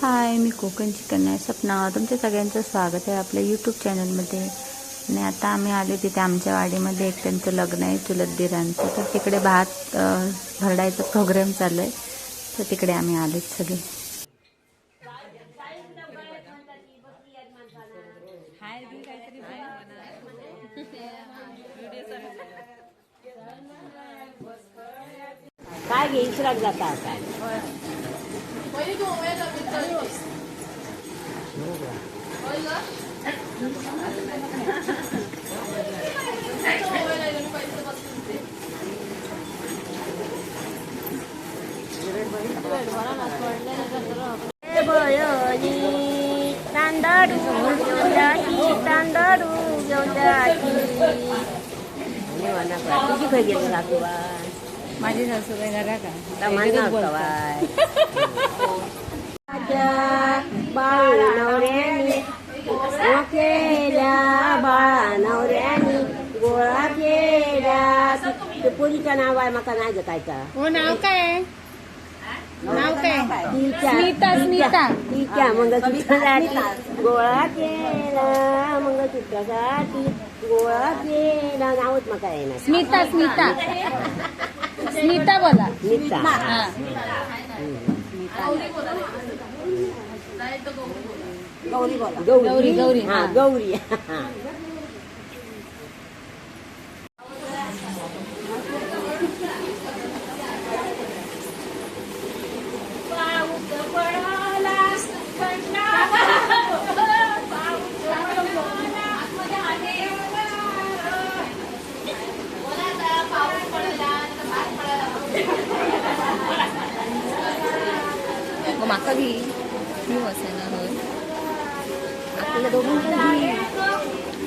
हाय मी Konkan chicken आहे. सपना तुमच्या सगळ्यांचं स्वागत आहे आपल्या यूट्यूब चॅनलमध्ये आणि आता आम्ही आलो तिथे आमच्या वाडीमध्ये एक त्यांचं लग्न आहे चुलत दिरांचं. तर तिकडे भात भरडायचा प्रोग्राम चालू आहे. तर तिकडे आम्ही आलोच सगळे. काय 해보여, 와나 봐. 이게 거기에서 갖고 와 माझी सासूबाई जरा का तमान्ना कवाय बाळू नवऱ्यानी केल्या बाळा नवऱ्यानी गोळा केल्या ते पोरीचं नाव आहे माका नाही जकायचा हो नाव काय नाव काय तिच्या स्मिता, स्मिता. तिच्या मंगळसूत्रासाठी गोळा केला मंगळसूत्रासाठी गोळा केला नावच माका येणार स्मिता स्मिता स्मिता बोला. नीता गौरी बोला. गौरी, गौरी, हा. गौरी. मी वसायला होय आपल्याला दोघांना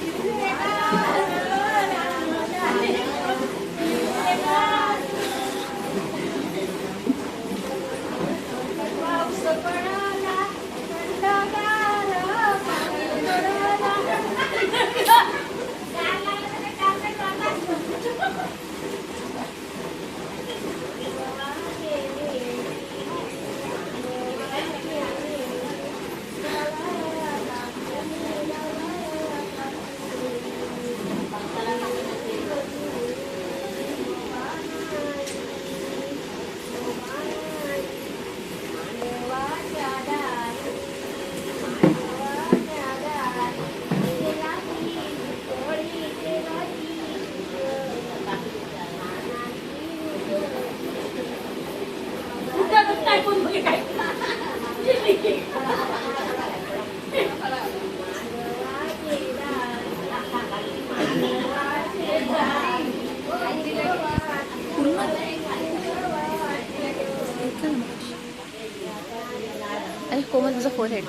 घे आणि कोमल तुझा forehead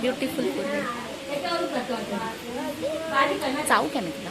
beautiful forehead चावू काय मी तुला?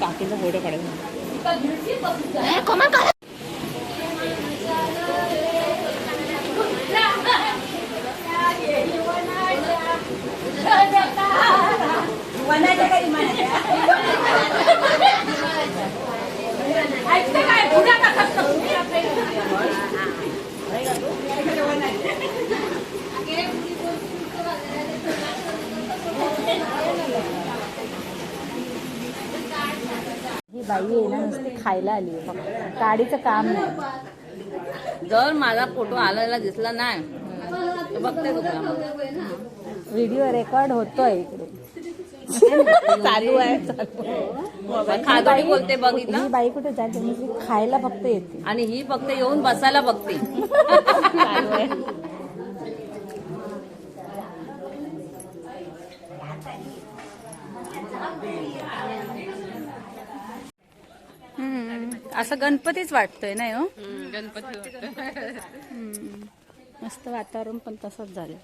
काकीचा फोटो काढेल कॉमेंट करा काय पुढ्या ही बाई आहे ना नुसती खायला आली आहे. फक्त गाडीचं काम नाही. जर माझा फोटो आलेला दिसला नाही तर बघते. व्हिडिओ रेकॉर्ड होतोय इकडे. चालू आहे. खादोडी बोलते बघितलं ही बाई कुठे जाते? खायला फक्त येते. आणि ही फक्त येऊन बसायला बघते. असं गणपतीच वाटतोय नाही हो? गणपती. मस्त वातावरण पण तसंच झालं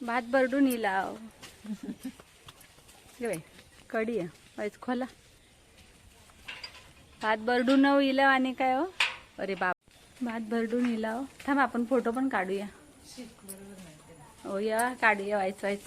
भात बरडून इलाव बाई, कढी आहे. खोला. भात भरडून इलाव आणि काय हो? अरे बाप. भात भरडून इलाव थांब आपण फोटो पण काढूया. हो या काढूया वाईच वाईच.